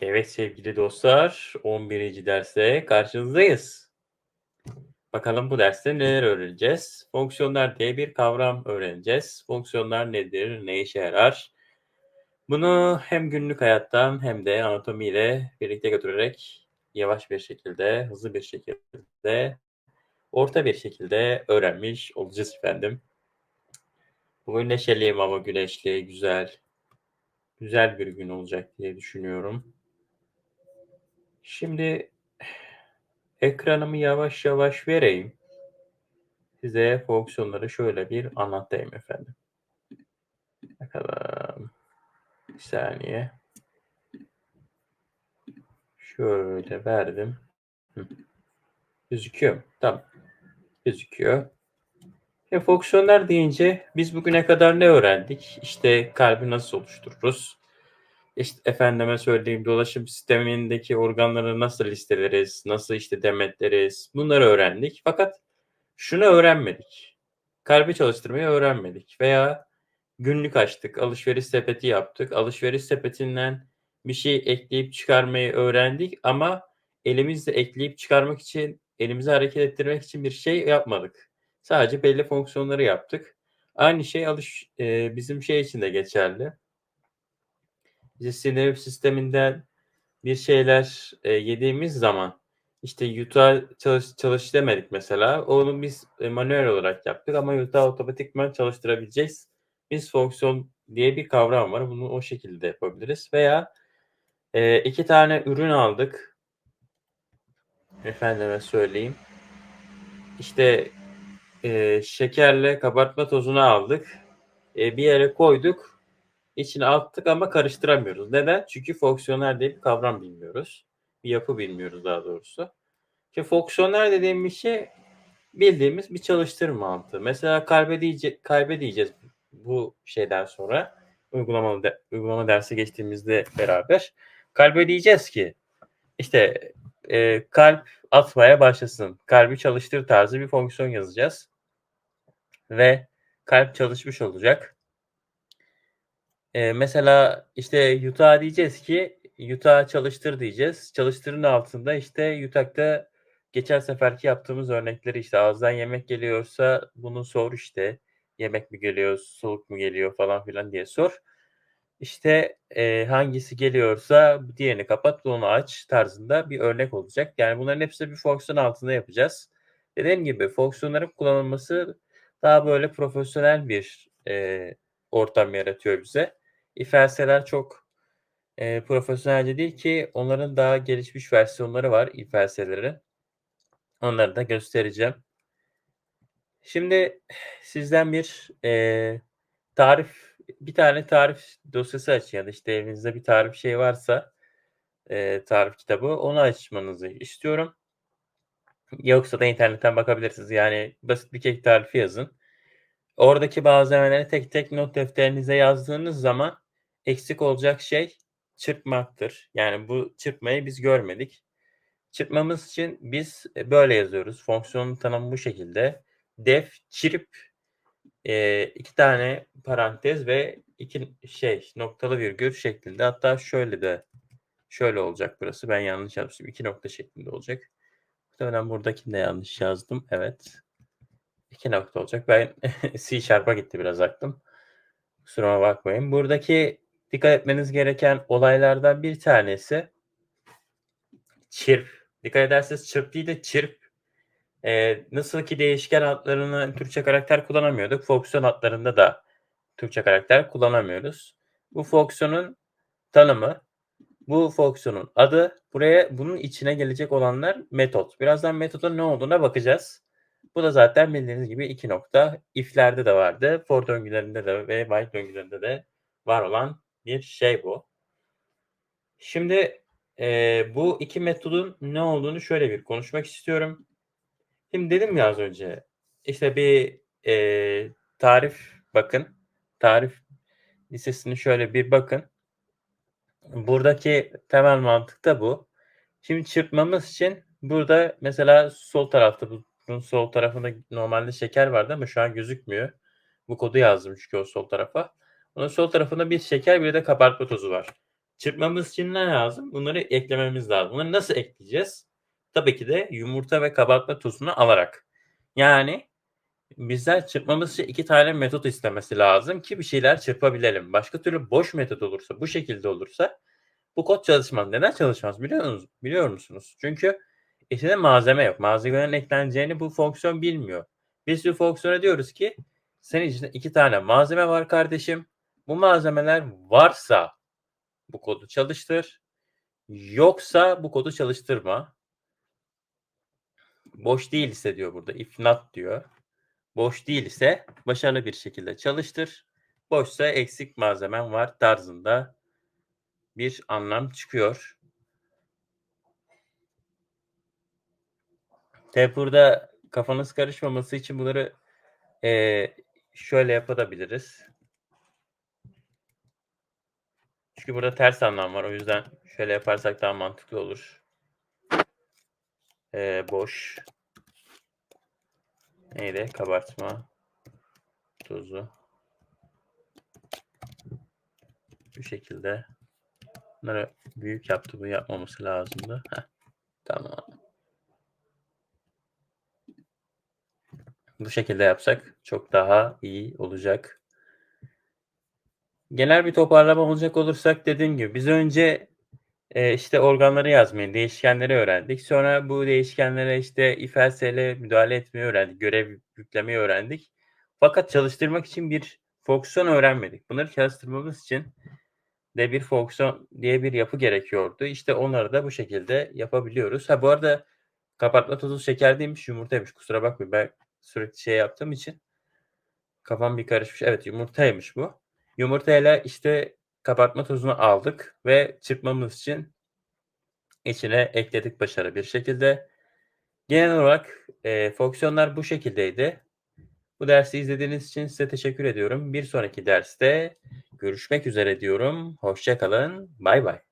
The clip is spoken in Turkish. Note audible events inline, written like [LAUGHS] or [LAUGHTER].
Evet sevgili dostlar, 11. derste karşınızdayız. Bakalım bu derste neler öğreneceğiz? Fonksiyonlar diye bir kavram öğreneceğiz. Fonksiyonlar nedir, ne işe yarar? Bunu hem günlük hayattan hem de anatomiyle birlikte götürerek yavaş bir şekilde, hızlı bir şekilde, orta bir şekilde öğrenmiş olacağız efendim. Bugün neşeliyim ama güneşli, güzel, güzel bir gün olacak diye düşünüyorum. Şimdi ekranımı yavaş yavaş vereyim. Size fonksiyonları şöyle bir anlatayım efendim. Bakalım. Bir saniye. Şöyle verdim. Hı. Gözüküyor? Tamam. Gözüküyor. E, fonksiyonlar deyince biz bugüne kadar ne öğrendik? İşte kalbi nasıl oluştururuz? İşte efendime söyleyeyim dolaşım sistemindeki organları nasıl listeleriz? Nasıl işte demetleriz? Bunları öğrendik. Fakat şunu öğrenmedik. Kalbi çalıştırmayı öğrenmedik. Veya günlük açtık, alışveriş sepeti yaptık. Alışveriş sepetinden bir şey ekleyip çıkarmayı öğrendik ama elimizle ekleyip çıkarmak için, elimizi hareket ettirmek için bir şey yapmadık. Sadece belli fonksiyonları yaptık. Aynı şey alış e, bizim şey için de geçerli. Biz sinir sisteminden bir şeyler e, yediğimiz zaman işte yutağı çalış, çalış demedik mesela. Onu biz e, manuel olarak yaptık ama yutağı otomatikman çalıştırabileceğiz. Biz fonksiyon diye bir kavram var. Bunu o şekilde yapabiliriz. Veya e, iki tane ürün aldık. Efendime söyleyeyim. İşte e, şekerle kabartma tozunu aldık. E, bir yere koyduk. İçine attık ama karıştıramıyoruz. Neden? Çünkü fonksiyonel diye bir kavram bilmiyoruz. Bir yapı bilmiyoruz daha doğrusu. Şimdi fonksiyonel dediğim şey bildiğimiz bir çalıştırma mantığı. Mesela kalbe, diyece, kalbe diyeceğiz bu şeyden sonra uygulama, de, uygulama dersi geçtiğimizde beraber kalbe diyeceğiz ki işte e, kalp atmaya başlasın. Kalbi çalıştır tarzı bir fonksiyon yazacağız. Ve kalp çalışmış olacak. E, mesela işte yutağa diyeceğiz ki yutağı çalıştır diyeceğiz. Çalıştırın altında işte yutakta geçen seferki yaptığımız örnekleri işte ağızdan yemek geliyorsa bunu sor işte. Yemek mi geliyor, soğuk mu geliyor falan filan diye sor. İşte e, hangisi geliyorsa diğerini kapat, onu aç tarzında bir örnek olacak. Yani bunların hepsini bir fonksiyon altında yapacağız. Dediğim gibi fonksiyonların kullanılması daha böyle profesyonel bir e, ortam yaratıyor bize. İFLS'ler çok e, profesyonelce değil ki onların daha gelişmiş versiyonları var İFLS'lerin. Onları da göstereceğim. Şimdi sizden bir e, tarif, bir tane tarif dosyası açın ya da işte evinizde bir tarif şey varsa e, tarif kitabı onu açmanızı istiyorum. Yoksa da internetten bakabilirsiniz. Yani basit bir kek tarifi yazın. Oradaki malzemeleri tek tek not defterinize yazdığınız zaman eksik olacak şey çırpmaktır. Yani bu çırpmayı biz görmedik. Çırpmamız için biz e, böyle yazıyoruz. Fonksiyonun tanımı bu şekilde. Def çirp e, iki tane parantez ve iki şey noktalı virgül şeklinde. Hatta şöyle de şöyle olacak burası. Ben yanlış yapmışım. İki nokta şeklinde olacak. Muhtemelen buradakini de yanlış yazdım. Evet. İki nokta olacak. Ben [LAUGHS] C Sharp'a gitti biraz aklım. Kusuruma bakmayın. Buradaki dikkat etmeniz gereken olaylardan bir tanesi çirp. Dikkat ederseniz çırp değil de çirp. Ee, nasıl ki değişken adlarını Türkçe karakter kullanamıyorduk. Fonksiyon adlarında da Türkçe karakter kullanamıyoruz. Bu fonksiyonun tanımı, bu fonksiyonun adı, buraya bunun içine gelecek olanlar metot. Birazdan metodun ne olduğuna bakacağız. Bu da zaten bildiğiniz gibi iki nokta. If'lerde de vardı. For döngülerinde de ve while döngülerinde de var olan bir şey bu. Şimdi e, bu iki metodun ne olduğunu şöyle bir konuşmak istiyorum. Şimdi dedim ya az önce işte bir e, tarif bakın. Tarif listesini şöyle bir bakın. Buradaki temel mantık da bu. Şimdi çırpmamız için burada mesela sol tarafta bunun sol tarafında normalde şeker vardı ama şu an gözükmüyor. Bu kodu yazdım çünkü o sol tarafa. Onun sol tarafında bir şeker bir de kabartma tozu var. Çırpmamız için ne lazım? Bunları eklememiz lazım. Bunları nasıl ekleyeceğiz? Tabii ki de yumurta ve kabartma tozunu alarak. Yani bizler çırpmamız için iki tane metot istemesi lazım ki bir şeyler çırpabilelim. Başka türlü boş metot olursa, bu şekilde olursa bu kod çalışmaz. Neden çalışmaz biliyor musunuz? Biliyor musunuz? Çünkü içinde malzeme yok. Malzemelerin ekleneceğini bu fonksiyon bilmiyor. Biz bu fonksiyona diyoruz ki senin içinde iki tane malzeme var kardeşim. Bu malzemeler varsa bu kodu çalıştır. Yoksa bu kodu çalıştırma. Boş değilse diyor burada. If not diyor. Boş değilse başarılı bir şekilde çalıştır. Boşsa eksik malzemen var tarzında bir anlam çıkıyor. Tabi burada kafanız karışmaması için bunları e, şöyle yapabiliriz. Çünkü burada ters anlam var. O yüzden şöyle yaparsak daha mantıklı olur. E, boş. Neydi? Kabartma. Tozu. Bu şekilde. Bunları büyük yaptı. Bu yapmaması lazımdı. Heh. Tamam. Bu şekilde yapsak çok daha iyi olacak. Genel bir toparlama olacak olursak dediğim gibi biz önce e, işte organları yazmayı, değişkenleri öğrendik. Sonra bu değişkenlere işte if else ile müdahale etmeyi öğrendik. Görev yüklemeyi öğrendik. Fakat çalıştırmak için bir fonksiyon öğrenmedik. Bunları çalıştırmamız için de bir fonksiyon diye bir yapı gerekiyordu. İşte onları da bu şekilde yapabiliyoruz. Ha bu arada kapatma tozu şeker değilmiş, yumurtaymış. Kusura bakmayın ben sürekli şey yaptığım için kafam bir karışmış. Evet yumurtaymış bu. Yumurtayla işte kapatma tozunu aldık ve çırpmamız için içine ekledik başarılı bir şekilde. Genel olarak e, fonksiyonlar bu şekildeydi. Bu dersi izlediğiniz için size teşekkür ediyorum. Bir sonraki derste görüşmek üzere diyorum. Hoşçakalın. Bay bay.